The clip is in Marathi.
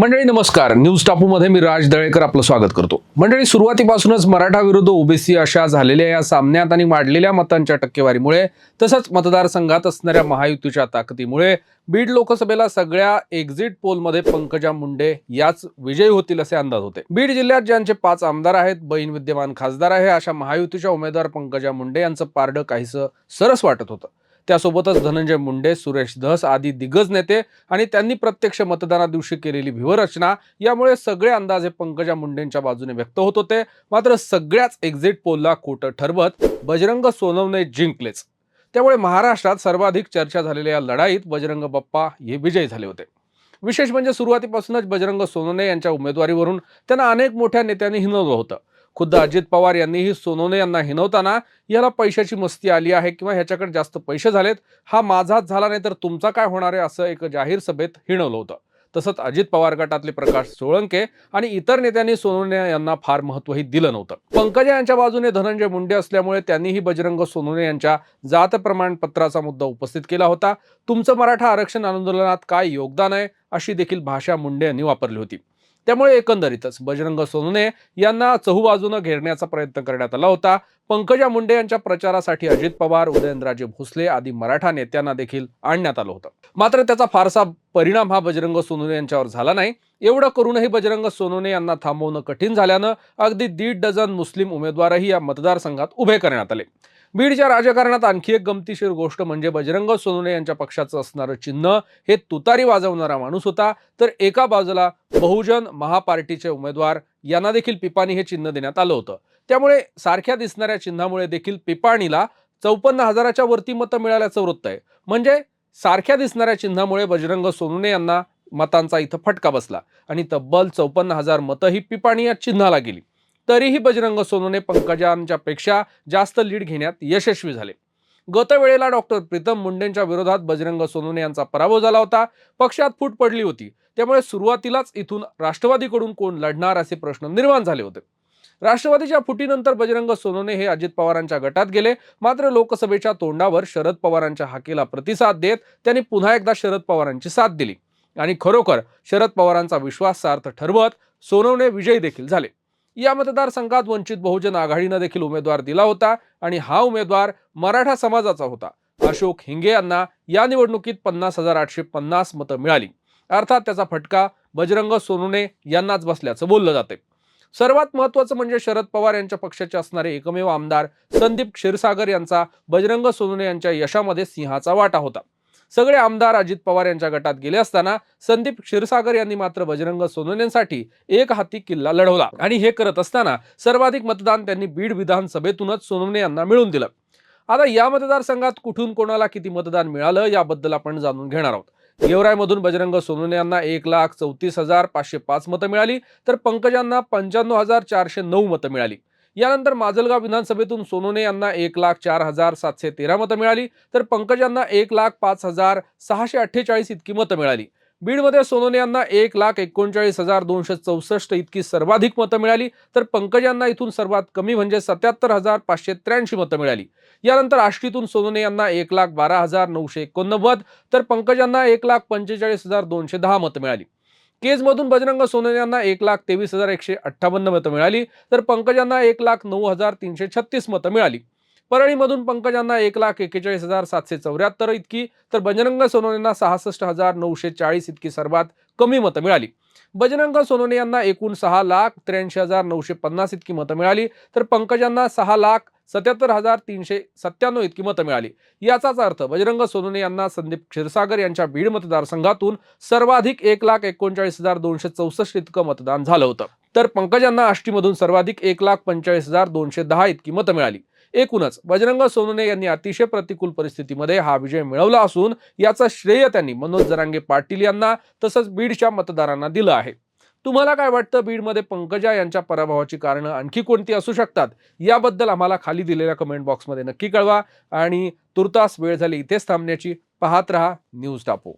मंडळी नमस्कार. न्यूज टापूमध्ये मी राज दळेकर आपलं स्वागत करतो. मंडळी सुरुवातीपासूनच मराठा विरुद्ध ओबीसी अशा झालेल्या या सामन्यात आणि वाढलेल्या मतांच्या टक्केवारीमुळे तसंच मतदारसंघात असणाऱ्या महायुतीच्या ताकदीमुळे बीड लोकसभेला सगळ्या एक्झिट पोलमध्ये पंकजा मुंडे याच विजयी होतील असे अंदाज होते. बीड जिल्ह्यात ज्यांचे पाच आमदार आहेत बहीण विद्यमान खासदार आहे अशा महायुतीच्या उमेदवार पंकजा मुंडे यांचं पारडं काहीसं सरस वाटत होतं. त्यासोबतच धनंजय मुंडे सुरेश धस आदी दिग्गज नेते आणि त्यांनी प्रत्यक्ष मतदाना दिवशी केलेली व्यूहरचना यामुळे सगळे अंदाज हे पंकजा मुंडेंच्या बाजूने व्यक्त होत होते. मात्र सगळ्याच एक्झिट पोलला खोटं ठरवत बजरंग सोनवणे जिंकलेच. त्यामुळे महाराष्ट्रात सर्वाधिक चर्चा झालेल्या या लढाईत बजरंग बाप्पा हे विजयी झाले होते. विशेष म्हणजे सुरुवातीपासूनच बजरंग सोनवणे यांच्या उमेदवारीवरून त्यांना अनेक मोठ्या नेत्यांनी हिनवलं होतं. खुद्द अजित पवार यांनीही सोनवणे यांना हिनवताना याला पैशाची मस्ती आली आहे किंवा ह्याच्याकडे जास्त पैसे झालेत हा माझाच झाला नाही तर तुमचा काय होणार आहे असं एक जाहीर सभेत हिणवलं होतं. तसंच अजित पवार गटातले प्रकाश सोळंके आणि इतर नेत्यांनी सोनवणे यांना फार महत्वही दिलं नव्हतं. पंकजा यांच्या बाजूने धनंजय मुंडे असल्यामुळे त्यांनीही बजरंग सोनवणे यांच्या जात प्रमाणपत्राचा मुद्दा उपस्थित केला होता. तुमचं मराठा आरक्षण आंदोलनात काय योगदान आहे अशी देखील भाषा मुंडे यांनी वापरली होती. त्यामुळे एकंदरीतच बजरंग सोनवणे यांना चहूबाजूनं घेरण्याचा प्रयत्न करण्यात आला होता. पंकजा मुंडे यांच्या प्रचारासाठी अजित पवार उदयनराजे भोसले आदी मराठा नेत्यांना देखील आणण्यात आलं होतं. मात्र त्याचा फारसा परिणाम हा बजरंग सोनवणे यांच्यावर झाला नाही. एवढं करूनही बजरंग सोनवणे यांना थांबवणं कठीण झाल्यानं अगदी दीड डझन मुस्लिम उमेदवारही या मतदारसंघात उभे करण्यात आले. बीडच्या राजकारणात आणखी एक गमतीशीर गोष्ट म्हणजे बजरंग सोनवणे यांच्या पक्षाचं असणारं चिन्ह हे तुतारी वाजवणारा माणूस होता. तर एका बाजूला बहुजन महापार्टीचे उमेदवार यांना देखील पिपाणी हे चिन्ह देण्यात आलं होतं. त्यामुळे सारख्या दिसणाऱ्या चिन्हामुळे देखील पिपाणीला चौपन्न हजाराच्या वरती मतं मिळाल्याचं वृत्त आहे. म्हणजे सारख्या दिसणाऱ्या चिन्हामुळे बजरंग सोनवणे यांना मतांचा इथं फटका बसला आणि तब्बल चौपन्न हजार मतं ही पिपाणी या चिन्हाला गेली. तरीही बजरंग सोनूने पंकजांच्या पेक्षा जास्त लीड घेण्यात यशस्वी झाले. गतवेळेला डॉक्टर प्रीतम मुंडेंच्या विरोधात बजरंग सोनूने यांचा पराभव झाला होता. पक्षात फूट पडली होती. त्यामुळे सुरुवातीलाच इथून राष्ट्रवादीकडून कोण लढणार असे प्रश्न निर्माण झाले होते. राष्ट्रवादीच्या फुटीनंतर बजरंग सोनोने हे अजित पवारांच्या गटात गेले. मात्र लोकसभेच्या तोंडावर शरद पवारांच्या हाकेला प्रतिसाद देत त्यांनी पुन्हा एकदा शरद पवारांची साथ दिली. आणि खरोखर शरद पवारांचा विश्वास सार्थ ठरवत सोनवणे विजयी देखील झाले. या मतदारसंघात वंचित बहुजन आघाडीनं देखील उमेदवार दिला होता आणि हा उमेदवार मराठा समाजाचा होता. अशोक हिंगे यांना या निवडणुकीत पन्नास हजार आठशे पन्नास मतं मिळाली. अर्थात त्याचा फटका बजरंग सोनुने यांनाच बसल्याचं बोललं जाते. सर्वात महत्वाचं म्हणजे शरद पवार यांच्या पक्षाचे असणारे एकमेव आमदार संदीप क्षीरसागर यांचा बजरंग सोनुने यांच्या यशामध्ये सिंहाचा वाटा होता. सगळे आमदार अजित पवार यांच्या गटात गेले असताना संदीप क्षीरसागर यांनी मात्र बजरंग सोनवणेंसाठी एक हाती किल्ला लढवला. आणि हे करत असताना सर्वाधिक मतदान त्यांनी बीड विधानसभेतूनच सोनवणे यांना मिळवून दिलं. आता या मतदारसंघात कुठून कोणाला किती मतदान मिळालं याबद्दल आपण जाणून घेणार आहोत. गेवरायमधून बजरंग सोनवणे यांना एक लाख चौतीस हजार पाचशे पाच मतं मिळाली तर पंकजांना पंच्याण्णव हजार चारशे नऊ मतं मिळाली. यानंतर माजलगाव विधानसभेतून सोनोने यांना एक लाख चार हजार सातशे तेरा मतं मिळाली. तर पंकज यांना एक लाख पाच हजार सहाशे अठ्ठेचाळीस इतकी मतं मिळाली. बीडमध्ये सोनोने यांना एक लाख एकोणचाळीस हजार दोनशे चौसष्ट इतकी सर्वाधिक मतं मिळाली. तर पंकज यांना इथून सर्वात कमी म्हणजे सत्याहत्तर हजार पाचशे त्र्याऐंशी मतं मिळाली. यानंतर आष्टीतून सोनोने यांना एक लाख बारा हजार नऊशे एकोणनव्वद. तर पंकजांना एक लाख पंचेचाळीस हजार दोनशे दहा मतं मिळाली. केजमधून बजरंग सोनवणे यांना एक लाख तेवीस हजार एकशे अठ्ठावन्न मतं मिळाली तर पंकजांना एक लाख नऊ हजार तीनशे छत्तीस मतं मिळाली. परळीमधून पंकजांना एक लाख एक्केचाळीस हजार सातशे चौऱ्याहत्तर इतकी तर बजरंग सोनवणेंना सहासष्ट हजार नऊशे चाळीस इतकी सर्वात कमी मतं मिळाली. बजरंग सोनोने यांना एकूण सहा लाख त्र्याऐंशी हजार नऊशे पन्नास इतकी मतं मिळाली तर पंकजांना सहा लाख सत्याहत्तर हजार तीनशे सत्त्याण्णव इतकी मतं मिळाली. याचाच अर्थ बजरंग सोनोने यांना संदीप क्षीरसागर यांच्या बीड मतदारसंघातून सर्वाधिक एक लाख एकोणचाळीस हजार दोनशे चौसष्ट इतकं मतदान झालं होतं. तर पंकजांना आष्टीमधून सर्वाधिक एक लाख पंचेचाळीस हजार दोनशे दहा इतकी मतं मिळाली. एकूणच बजरंग सोनवणे यांनी अतिशय प्रतिकूल परिस्थितीमध्ये हा विजय मिळवला असून याचं श्रेय त्यांनी मनोज जरांगे पाटील यांना तसंच बीडच्या मतदारांना दिलं आहे. तुम्हाला काय वाटतं? बीडमध्ये पंकजा यांच्या पराभवाची कारणं आणखी कोणती असू शकतात? याबद्दल आम्हाला खाली दिलेल्या कमेंट बॉक्समध्ये नक्की कळवा. आणि तुर्तास वेळ झाली इथेच थांबण्याची. पाहत रहा न्यूज टापो.